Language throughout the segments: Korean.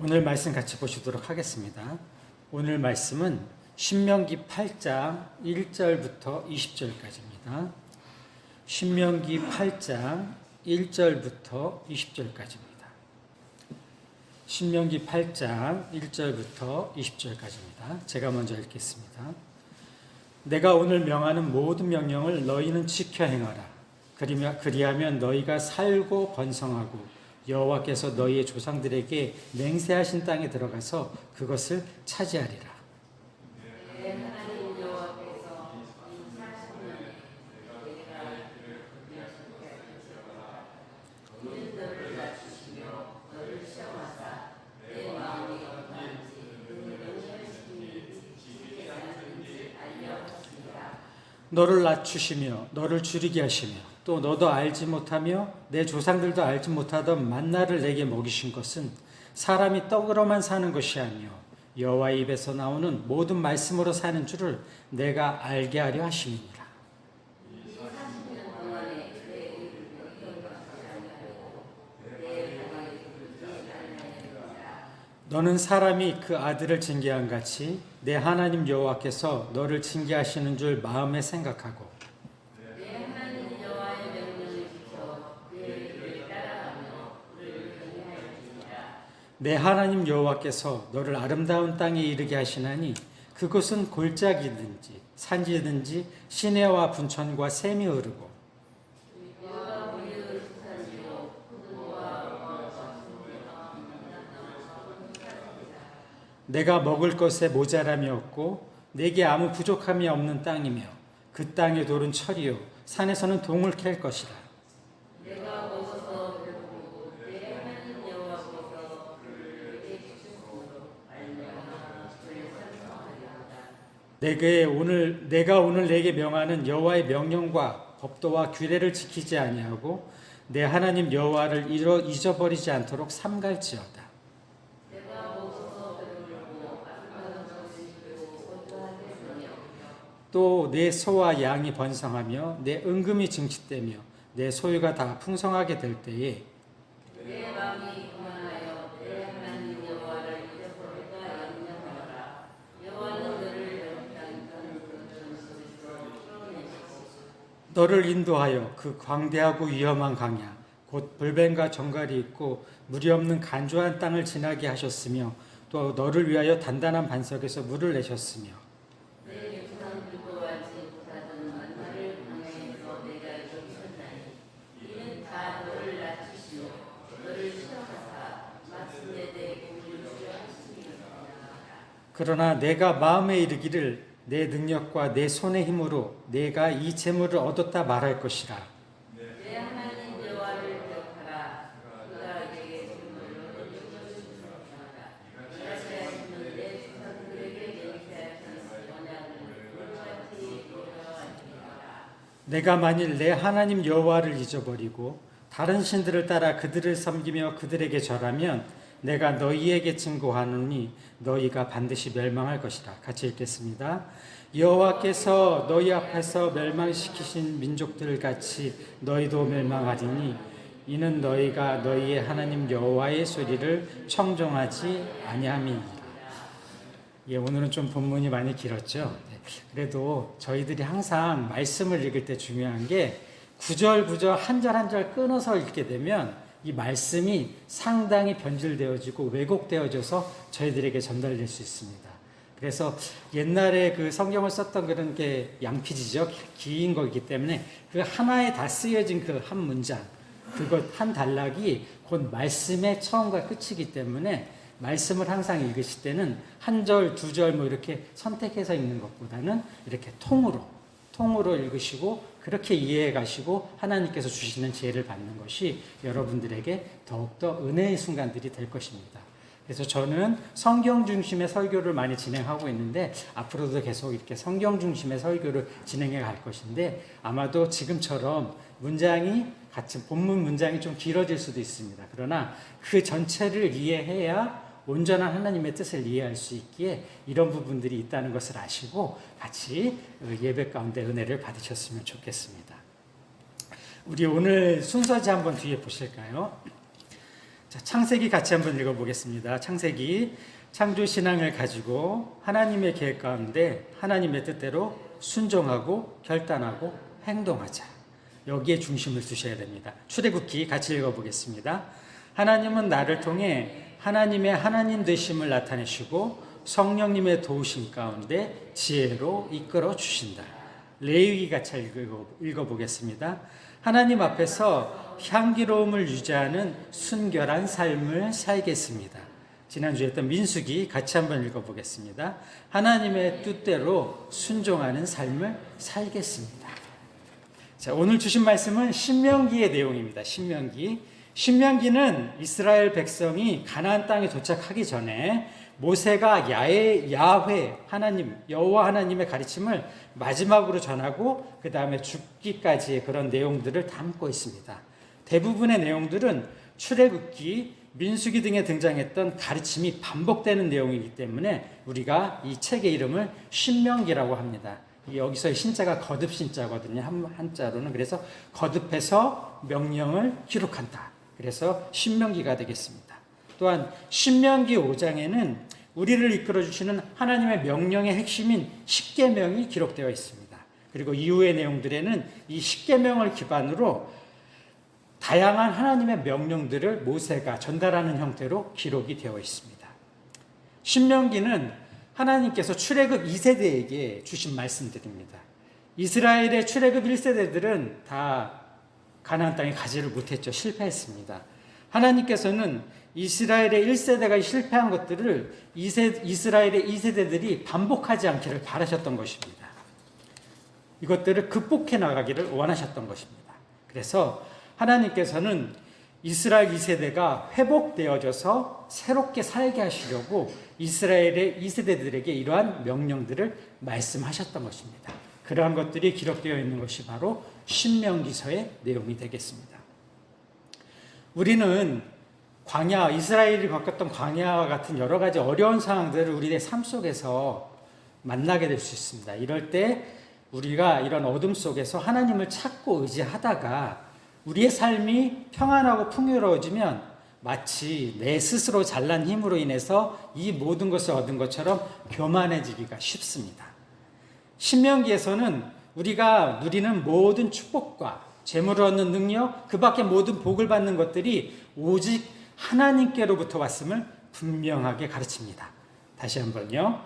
오늘 말씀 같이 보시도록 하겠습니다. 오늘 말씀은 신명기 8장 1절부터 20절까지입니다. 신명기 8장 1절부터 20절까지입니다. 신명기 8장 1절부터 20절까지입니다. 제가 먼저 읽겠습니다. 내가 오늘 명하는 모든 명령을 너희는 지켜 행하라. 그리하면 너희가 살고 번성하고 여호와께서 너희의 조상들에게 맹세하신 땅에 들어가서 그것을 차지하리라. 너를 낮추시며 너를 줄이게 하시며 또 너도 알지 못하며 내 조상들도 알지 못하던 만나를 내게 먹이신 것은 사람이 떡으로만 사는 것이 아니요 여호와 입에서 나오는 모든 말씀으로 사는 줄을 내가 알게 하려 하심이니라. 너는 사람이 그 아들을 징계한 같이 내 하나님 여호와께서 너를 징계하시는 줄 마음에 생각하고 내 하나님 여호와께서 너를 아름다운 땅에 이르게 하시나니 그곳은 골짜기든지 산지든지 시내와 분천과 샘이 흐르고 내가 먹을 것에 모자람이 없고 내게 아무 부족함이 없는 땅이며 그 땅의 돌은 철이요 산에서는 동을 캘 것이라 내게 오늘 내가 오늘 내게 명하는 여호와의 명령과 법도와 규례를 지키지 아니하고 내 하나님 여호와를 잃어 잊어버리지 않도록 삼갈지어다. 또 내 소와 양이 번성하며 내 은금이 증식되며 내 소유가 다 풍성하게 될 때에 내 마음이 그만하여 내 하나님 여호와를 잊어버릴까 염려하라. 여호와는 너를 영장 너를 인도하여 그 광대하고 위험한 강야 곧 불뱀과 정갈이 있고 물이 없는 간조한 땅을 지나게 하셨으며 또 너를 위하여 단단한 반석에서 물을 내셨으며. 그러나 내가 마음에 이르기를 내 능력과 내 손의 힘으로 내가 이 재물을 얻었다 말할 것이라. 내. 내가 만일 내 하나님 여호와를 잊어버리고 다른 신들을 따라 그들을 섬기며 그들에게 절하면 내가 너희에게 증거하노니 너희가 반드시 멸망할 것이라. 같이 읽겠습니다. 여호와께서 너희 앞에서 멸망시키신 민족들 같이 너희도 멸망하리니 이는 너희가 너희의 하나님 여호와의 소리를 청종하지 아니함이니라. 예, 오늘은 좀 본문이 많이 길었죠. 네, 그래도 저희들이 항상 말씀을 읽을 때 중요한 게 구절 구절 한 절 한 절 끊어서 읽게 되면 이 말씀이 상당히 변질되어지고 왜곡되어져서 저희들에게 전달될 수 있습니다. 그래서 옛날에 그 성경을 썼던 그런 게 양피지죠. 긴 거기 때문에 그 하나에 다 쓰여진 그 한 문장, 그것 한 단락이 곧 말씀의 처음과 끝이기 때문에 말씀을 항상 읽으실 때는 한 절, 두 절 뭐 이렇게 선택해서 읽는 것보다는 이렇게 통으로, 통으로 읽으시고 그렇게 이해해 가시고 하나님께서 주시는 지혜를 받는 것이 여러분들에게 더욱더 은혜의 순간들이 될 것입니다. 그래서 저는 성경 중심의 설교를 많이 진행하고 있는데 앞으로도 계속 이렇게 성경 중심의 설교를 진행해 갈 것인데 아마도 지금처럼 문장이 같은 본문 문장이 좀 길어질 수도 있습니다. 그러나 그 전체를 이해해야 온전한 하나님의 뜻을 이해할 수 있기에 이런 부분들이 있다는 것을 아시고 같이 예배 가운데 은혜를 받으셨으면 좋겠습니다. 우리 오늘 순서지 한번 뒤에 보실까요? 자, 창세기 같이 한번 읽어보겠습니다. 창세기 창조 신앙을 가지고 하나님의 계획 가운데 하나님의 뜻대로 순종하고 결단하고 행동하자. 여기에 중심을 두셔야 됩니다. 출애굽기 같이 읽어보겠습니다. 하나님은 나를 통해 하나님의 하나님 되심을 나타내시고 성령님의 도우심 가운데 지혜로 이끌어 주신다. 레위기 같이 읽어, 읽어보겠습니다. 하나님 앞에서 향기로움을 유지하는 순결한 삶을 살겠습니다. 지난주에 했던 민수기 같이 한번 읽어보겠습니다. 하나님의 뜻대로 순종하는 삶을 살겠습니다. 자, 오늘 주신 말씀은 신명기의 내용입니다. 신명기. 신명기는 이스라엘 백성이 가나안 땅에 도착하기 전에 모세가 야해, 야훼 하나님 여호와 하나님의 가르침을 마지막으로 전하고 그 다음에 죽기까지의 그런 내용들을 담고 있습니다. 대부분의 내용들은 출애굽기, 민수기 등에 등장했던 가르침이 반복되는 내용이기 때문에 우리가 이 책의 이름을 신명기라고 합니다. 여기서 신자가 거듭 신자거든요. 한, 한자로는 그래서 거듭해서 명령을 기록한다. 그래서 신명기가 되겠습니다. 또한 신명기 5장에는 우리를 이끌어 주시는 하나님의 명령의 핵심인 십계명이 기록되어 있습니다. 그리고 이후의 내용들에는 이 십계명을 기반으로 다양한 하나님의 명령들을 모세가 전달하는 형태로 기록이 되어 있습니다. 신명기는 하나님께서 출애굽 2세대에게 주신 말씀들입니다. 이스라엘의 출애굽 1세대들은 다 가나안 땅에 가지를 못했죠. 실패했습니다. 하나님께서는 이스라엘의 1세대가 실패한 것들을 이스라엘의 2세대들이 반복하지 않기를 바라셨던 것입니다. 이것들을 극복해 나가기를 원하셨던 것입니다. 그래서 하나님께서는 이스라엘 2세대가 회복되어져서 새롭게 살게 하시려고 이스라엘의 2세대들에게 이러한 명령들을 말씀하셨던 것입니다. 그러한 것들이 기록되어 있는 것이 바로 신명기서의 내용이 되겠습니다. 우리는 광야, 이스라엘이 겪었던 광야와 같은 여러 가지 어려운 상황들을 우리의 삶 속에서 만나게 될 수 있습니다. 이럴 때 우리가 이런 어둠 속에서 하나님을 찾고 의지하다가 우리의 삶이 평안하고 풍요로워지면 마치 내 스스로 잘난 힘으로 인해서 이 모든 것을 얻은 것처럼 교만해지기가 쉽습니다. 신명기에서는 우리가 누리는 모든 축복과 재물을 얻는 능력, 그 밖에 모든 복을 받는 것들이 오직 하나님께로부터 왔음을 분명하게 가르칩니다. 다시 한번요.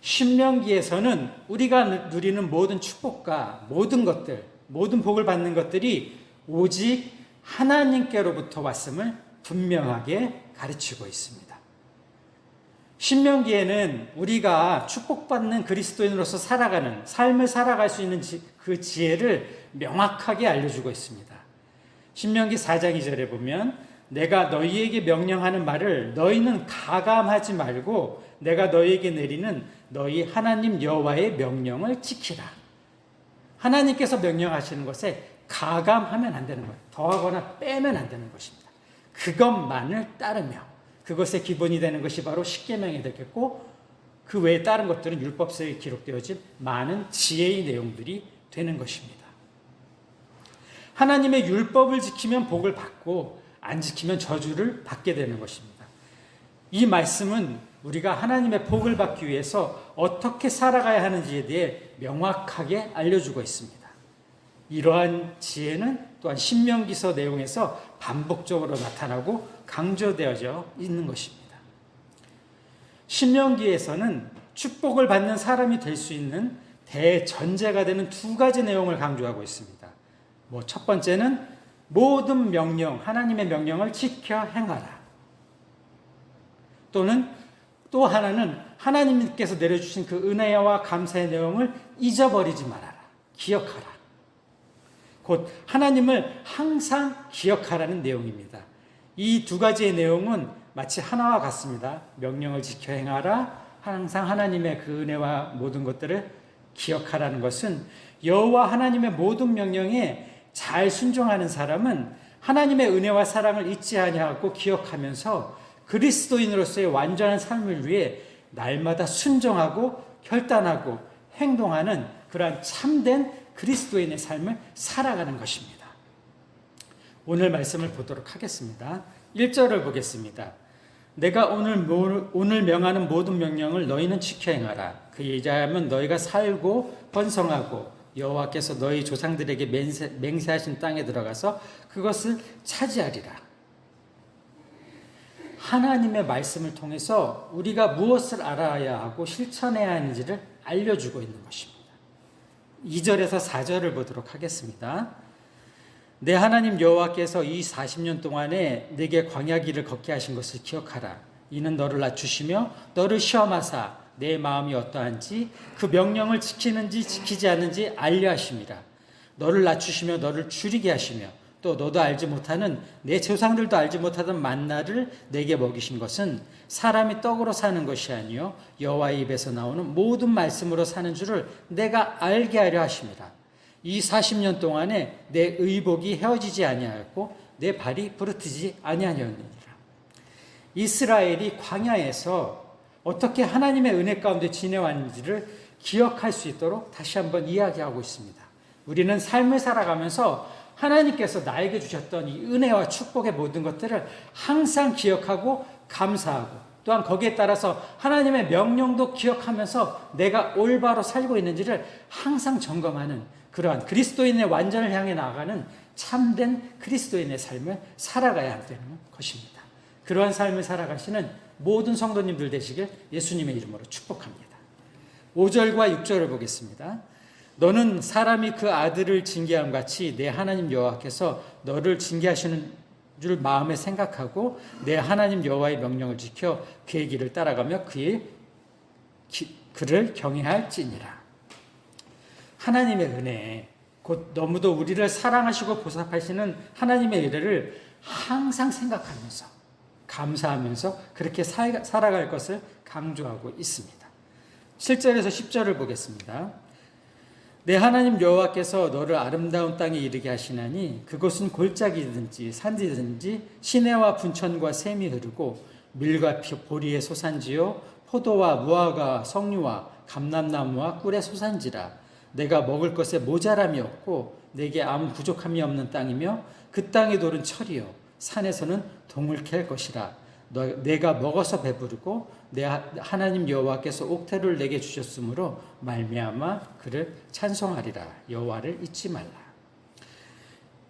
신명기에서는 우리가 누리는 모든 축복과 모든 것들, 모든 복을 받는 것들이 오직 하나님께로부터 왔음을 분명하게 가르치고 있습니다. 신명기에는 우리가 축복받는 그리스도인으로서 살아가는 삶을 살아갈 수 있는 그 지혜를 명확하게 알려주고 있습니다. 신명기 4장 2절에 보면 내가 너희에게 명령하는 말을 너희는 가감하지 말고 내가 너희에게 내리는 너희 하나님 여호와의 명령을 지키라. 하나님께서 명령하시는 것에 가감하면 안 되는 거예요. 더하거나 빼면 안 되는 것입니다. 그것만을 따르며 그것의 기본이 되는 것이 바로 십계명이 되겠고 그 외에 다른 것들은 율법서에 기록되어진 많은 지혜의 내용들이 되는 것입니다. 하나님의 율법을 지키면 복을 받고 안 지키면 저주를 받게 되는 것입니다. 이 말씀은 우리가 하나님의 복을 받기 위해서 어떻게 살아가야 하는지에 대해 명확하게 알려주고 있습니다. 이러한 지혜는 또한 신명기서 내용에서 반복적으로 나타나고 강조되어져 있는 것입니다. 신명기에서는 축복을 받는 사람이 될 수 있는 대전제가 되는 두 가지 내용을 강조하고 있습니다. 뭐 첫 번째는 모든 명령, 하나님의 명령을 지켜 행하라. 또는 또 하나는 하나님께서 내려주신 그 은혜와 감사의 내용을 잊어버리지 말아라. 기억하라. 곧 하나님을 항상 기억하라는 내용입니다. 이 두 가지의 내용은 마치 하나와 같습니다. 명령을 지켜 행하라. 항상 하나님의 그 은혜와 모든 것들을 기억하라는 것은 여호와 하나님의 모든 명령에 잘 순종하는 사람은 하나님의 은혜와 사랑을 잊지 아니하고 기억하면서 그리스도인으로서의 완전한 삶을 위해 날마다 순종하고 결단하고 행동하는 그러한 참된 그리스도인의 삶을 살아가는 것입니다. 오늘 말씀을 보도록 하겠습니다. 1절을 보겠습니다. 내가 오늘 모- 오늘 명하는 모든 명령을 너희는 지켜 행하라. 그이자하면 너희가 살고 번성하고 여호와께서 너희 조상들에게 맹세, 맹세 하신 땅에 들어가서 그것을 차지하리라. 하나님의 말씀을 통해서 우리가 무엇을 알아야 하고 실천해야 하는지를 알려주고 있는 것입니다. 2절에서 4절을 보도록 하겠습니다. 내 하나님 여호와께서 이 40년 동안에 내게 광야 길을 걷게 하신 것을 기억하라. 이는 너를 낮추시며 너를 시험하사 내 마음이 어떠한지 그 명령을 지키는지 지키지 않는지 알려 하심이라. 너를 낮추시며 너를 줄이게 하시며 또 너도 알지 못하는 내 조상들도 알지 못하던 만나를 내게 먹이신 것은 사람이 떡으로 사는 것이 아니요 여호와의 입에서 나오는 모든 말씀으로 사는 줄을 내가 알게 하려 하심이라. 이 40년 동안에 내 의복이 헤어지지 아니하였고 내 발이 부르트지 아니하였느니라. 이스라엘이 광야에서 어떻게 하나님의 은혜 가운데 지내왔는지를 기억할 수 있도록 다시 한번 이야기하고 있습니다. 우리는 삶을 살아가면서 하나님께서 나에게 주셨던 이 은혜와 축복의 모든 것들을 항상 기억하고 감사하고 또한 거기에 따라서 하나님의 명령도 기억하면서 내가 올바로 살고 있는지를 항상 점검하는 그러한 그리스도인의 완전을 향해 나아가는 참된 그리스도인의 삶을 살아가야 되는 것입니다. 그러한 삶을 살아가시는 모든 성도님들 되시길 예수님의 이름으로 축복합니다. 5절과 6절을 보겠습니다. 너는 사람이 그 아들을 징계함 같이 내 하나님 여호와께서 너를 징계하시는 줄 마음에 생각하고 내 하나님 여호와의 명령을 지켜 그의 길을 따라가며 그의 기, 그를 경외할지니라. 하나님의 은혜, 곧 너무도 우리를 사랑하시고 보살하시는 하나님의 은혜를 항상 생각하면서 감사하면서 그렇게 살, 살아갈 것을 강조하고 있습니다. 7절에서 10절을 보겠습니다. 내 하나님 여호와께서 너를 아름다운 땅에 이르게 하시나니 그곳은 골짜기든지 산지든지 시내와 분천과 샘이 흐르고 밀과 보리의 소산지요 포도와 무화과 석류와 감람나무와 꿀의 소산지라 내가 먹을 것에 모자람이 없고 내게 아무 부족함이 없는 땅이며 그 땅의 돌은 철이요 산에서는 동을 캘 것이라 너, 내가 먹어서 배부르고 내 하나님 여호와께서 옥태를 내게 주셨으므로 말미암아 그를 찬송하리라 여호와를 잊지 말라.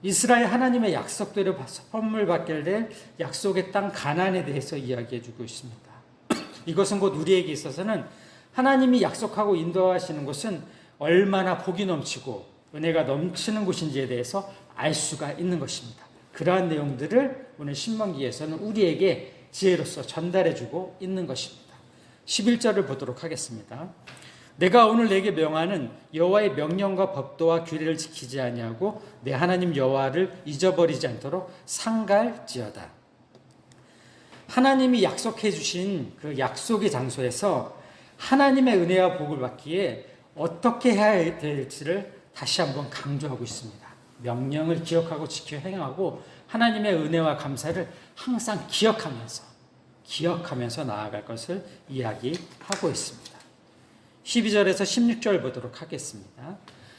이스라엘 하나님의 약속대로 선물 받게 될 약속의 땅 가나안에 대해서 이야기해 주고 있습니다. 이것은 곧 우리에게 있어서는 하나님이 약속하고 인도하시는 곳은 얼마나 복이 넘치고 은혜가 넘치는 곳인지에 대해서 알 수가 있는 것입니다. 그러한 내용들을 오늘 신명기에서는 우리에게 지혜로서 전달해 주고 있는 것입니다. 11절을 보도록 하겠습니다. 내가 오늘 내게 명하는 여호와의 명령과 법도와 규례를 지키지 아니하고 내 하나님 여호와를 잊어버리지 않도록 상갈지어다. 하나님이 약속해 주신 그 약속의 장소에서 하나님의 은혜와 복을 받기에 어떻게 해야 될지를 다시 한번 강조하고 있습니다. 명령을 기억하고 지켜 행하고 하나님의 은혜와 감사를 항상 기억하면서 기억하면서 나아갈 것을 이야기하고 있습니다. 12절에서 16절 보도록 하겠습니다.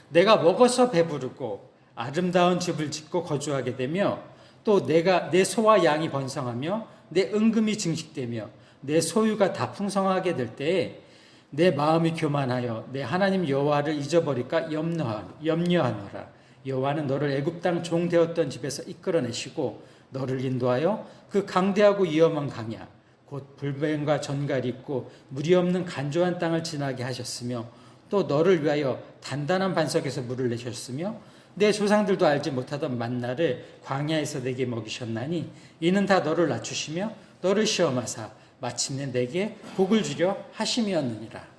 내가 먹어서 배부르고 아름다운 집을 짓고 거주하게 되며 또 내가 내 소와 양이 번성하며 내 은금이 증식되며 내 소유가 다 풍성하게 될 때에 내 마음이 교만하여 내 하나님 여호와를 잊어버릴까 염려하노라. 여호와는 너를 애굽 땅 종 되었던 집에서 이끌어내시고 너를 인도하여 그 강대하고 위험한 강야 곧 불뱀과 전갈이 있고 물이 없는 간조한 땅을 지나게 하셨으며 또 너를 위하여 단단한 반석에서 물을 내셨으며 내 조상들도 알지 못하던 만나를 광야에서 내게 먹이셨나니 이는 다 너를 낮추시며 너를 시험하사 마침내 내게 복을 주려 하심이었느니라.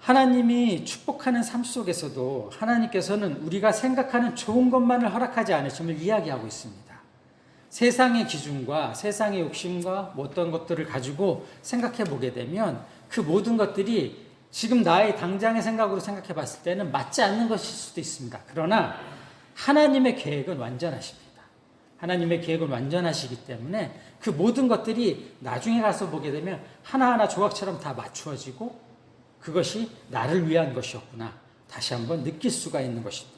하나님이 축복하는 삶 속에서도 하나님께서는 우리가 생각하는 좋은 것만을 허락하지 않으심을 이야기하고 있습니다. 세상의 기준과 세상의 욕심과 뭐 어떤 것들을 가지고 생각해 보게 되면 그 모든 것들이 지금 나의 당장의 생각으로 생각해 봤을 때는 맞지 않는 것일 수도 있습니다. 그러나 하나님의 계획은 완전하십니다. 하나님의 계획은 완전하시기 때문에 그 모든 것들이 나중에 가서 보게 되면 하나하나 조각처럼 다 맞추어지고 그것이 나를 위한 것이었구나. 다시 한번 느낄 수가 있는 것입니다.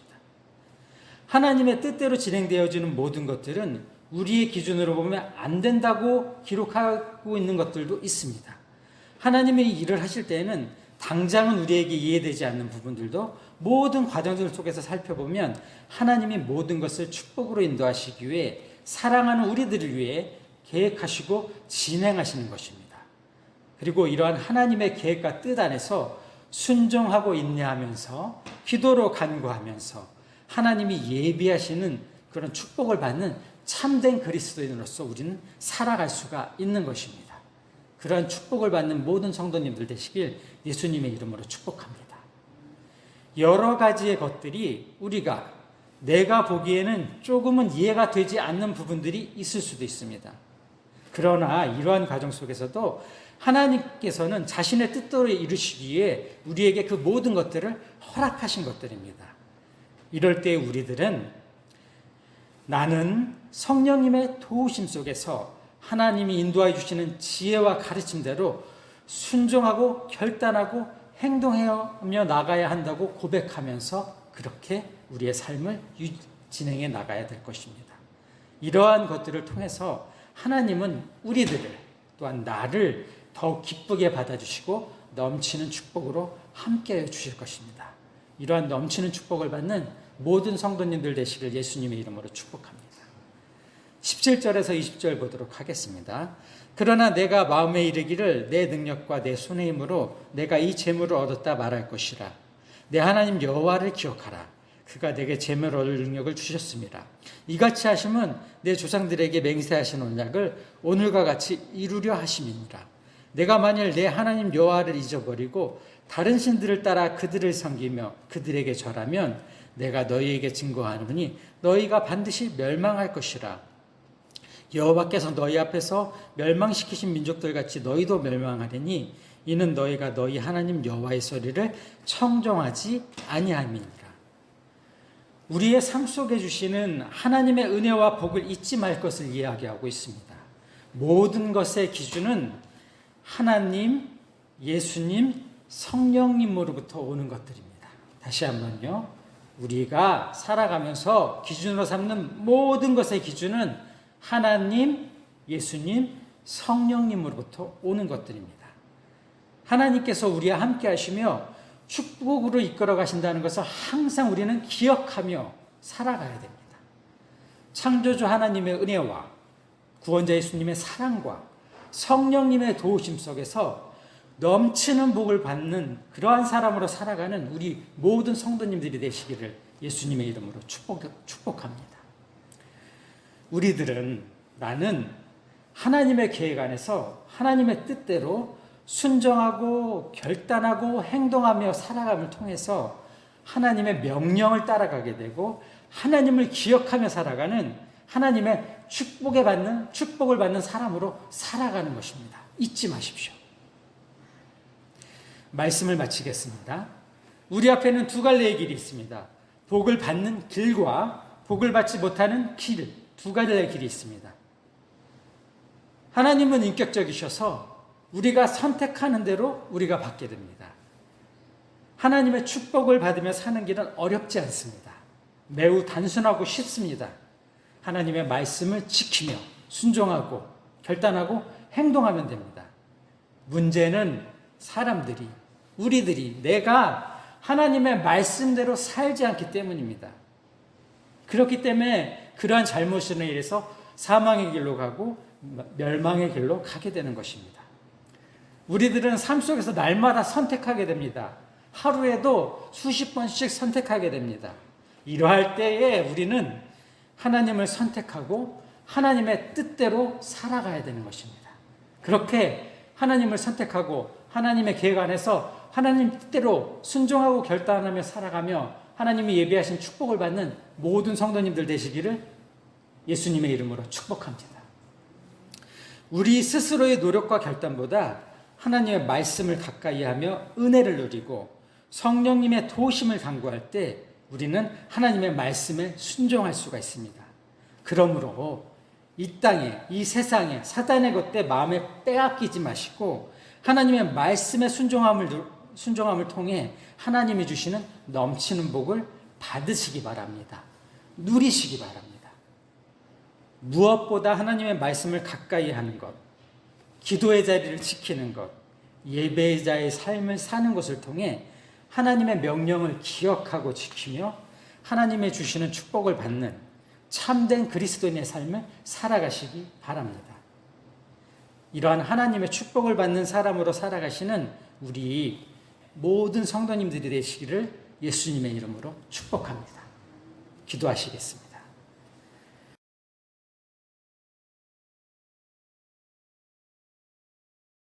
하나님의 뜻대로 진행되어지는 모든 것들은 우리의 기준으로 보면 안 된다고 기록하고 있는 것들도 있습니다. 하나님이 일을 하실 때에는 당장은 우리에게 이해되지 않는 부분들도 모든 과정들 속에서 살펴보면 하나님이 모든 것을 축복으로 인도하시기 위해 사랑하는 우리들을 위해 계획하시고 진행하시는 것입니다. 그리고 이러한 하나님의 계획과 뜻 안에서 순종하고 인내하면서 기도로 간구하면서 하나님이 예비하시는 그런 축복을 받는 참된 그리스도인으로서 우리는 살아갈 수가 있는 것입니다. 그러한 축복을 받는 모든 성도님들 되시길 예수님의 이름으로 축복합니다. 여러 가지의 것들이 우리가 내가 보기에는 조금은 이해가 되지 않는 부분들이 있을 수도 있습니다. 그러나 이러한 과정 속에서도 하나님께서는 자신의 뜻대로 이루시기 위해 우리에게 그 모든 것들을 허락하신 것들입니다. 이럴 때 우리들은 나는 성령님의 도우심 속에서 하나님이 인도해 주시는 지혜와 가르침대로 순종하고 결단하고 행동하며 나가야 한다고 고백하면서 그렇게 우리의 삶을 유- 진행해 나가야 될 것입니다. 이러한 것들을 통해서 하나님은 우리들을 또한 나를 더욱 기쁘게 받아주시고 넘치는 축복으로 함께 해 주실 것입니다. 이러한 넘치는 축복을 받는 모든 성도님들 되시길 예수님의 이름으로 축복합니다. 17절에서 20절 보도록 하겠습니다. 그러나 내가 마음에 이르기를 내 능력과 내 손의 힘으로 내가 이 재물을 얻었다 말할 것이라. 내 하나님 여호와를 기억하라. 그가 내게 재물을 얻을 능력을 주셨습니다. 이같이 하심은 내 조상들에게 맹세하신 언약을 오늘과 같이 이루려 하심이니라. 내가 만일 내 하나님 여호와를 잊어버리고 다른 신들을 따라 그들을 섬기며 그들에게 절하면 내가 너희에게 증거하노니 너희가 반드시 멸망할 것이라. 여호와께서 너희 앞에서 멸망시키신 민족들 같이 너희도 멸망하리니 이는 너희가 너희 하나님 여호와의 소리를 청정하지 아니함이니라. 우리의 삶 속에 주시는 하나님의 은혜와 복을 잊지 말 것을 이야기하고 있습니다. 모든 것의 기준은 하나님, 예수님, 성령님으로부터 오는 것들입니다. 다시 한번요. 우리가 살아가면서 기준으로 삼는 모든 것의 기준은 하나님, 예수님, 성령님으로부터 오는 것들입니다. 하나님께서 우리와 함께 하시며 축복으로 이끌어 가신다는 것을 항상 우리는 기억하며 살아가야 됩니다. 창조주 하나님의 은혜와 구원자 예수님의 사랑과 성령님의 도우심 속에서 넘치는 복을 받는 그러한 사람으로 살아가는 우리 모든 성도님들이 되시기를 예수님의 이름으로 축복, 축복합니다. 우리들은 나는 하나님의 계획 안에서 하나님의 뜻대로 순정하고 결단하고 행동하며 살아감을 통해서 하나님의 명령을 따라가게 되고 하나님을 기억하며 살아가는 하나님의 축복에 받는 축복을 받는 사람으로 살아가는 것입니다. 잊지 마십시오. 말씀을 마치겠습니다. 우리 앞에는 두 갈래의 길이 있습니다. 복을 받는 길과 복을 받지 못하는 길, 두 갈래의 길이 있습니다. 하나님은 인격적이셔서 우리가 선택하는 대로 우리가 받게 됩니다. 하나님의 축복을 받으며 사는 길은 어렵지 않습니다. 매우 단순하고 쉽습니다. 하나님의 말씀을 지키며 순종하고 결단하고 행동하면 됩니다. 문제는 사람들이, 우리들이 내가 하나님의 말씀대로 살지 않기 때문입니다. 그렇기 때문에 그러한 잘못으로 인해서 사망의 길로 가고 멸망의 길로 가게 되는 것입니다. 우리들은 삶 속에서 날마다 선택하게 됩니다. 하루에도 수십 번씩 선택하게 됩니다. 이러할 때에 우리는 하나님을 선택하고 하나님의 뜻대로 살아가야 되는 것입니다. 그렇게 하나님을 선택하고 하나님의 계획 안에서 하나님 뜻대로 순종하고 결단하며 살아가며 하나님이 예비하신 축복을 받는 모든 성도님들 되시기를 예수님의 이름으로 축복합니다. 우리 스스로의 노력과 결단보다 하나님의 말씀을 가까이 하며 은혜를 누리고 성령님의 도우심을 간구할 때 우리는 하나님의 말씀에 순종할 수가 있습니다. 그러므로 이 땅에, 이 세상에 사단의 것때 마음에 빼앗기지 마시고 하나님의 말씀에 순종함을, 순종함을 통해 하나님이 주시는 넘치는 복을 받으시기 바랍니다. 누리시기 바랍니다. 무엇보다 하나님의 말씀을 가까이 하는 것, 기도의 자리를 지키는 것, 예배자의 삶을 사는 것을 통해 하나님의 명령을 기억하고 지키며 하나님의 주시는 축복을 받는 참된 그리스도인의 삶을 살아가시기 바랍니다. 이러한 하나님의 축복을 받는 사람으로 살아가시는 우리 모든 성도님들이 되시기를 예수님의 이름으로 축복합니다. 기도하시겠습니다.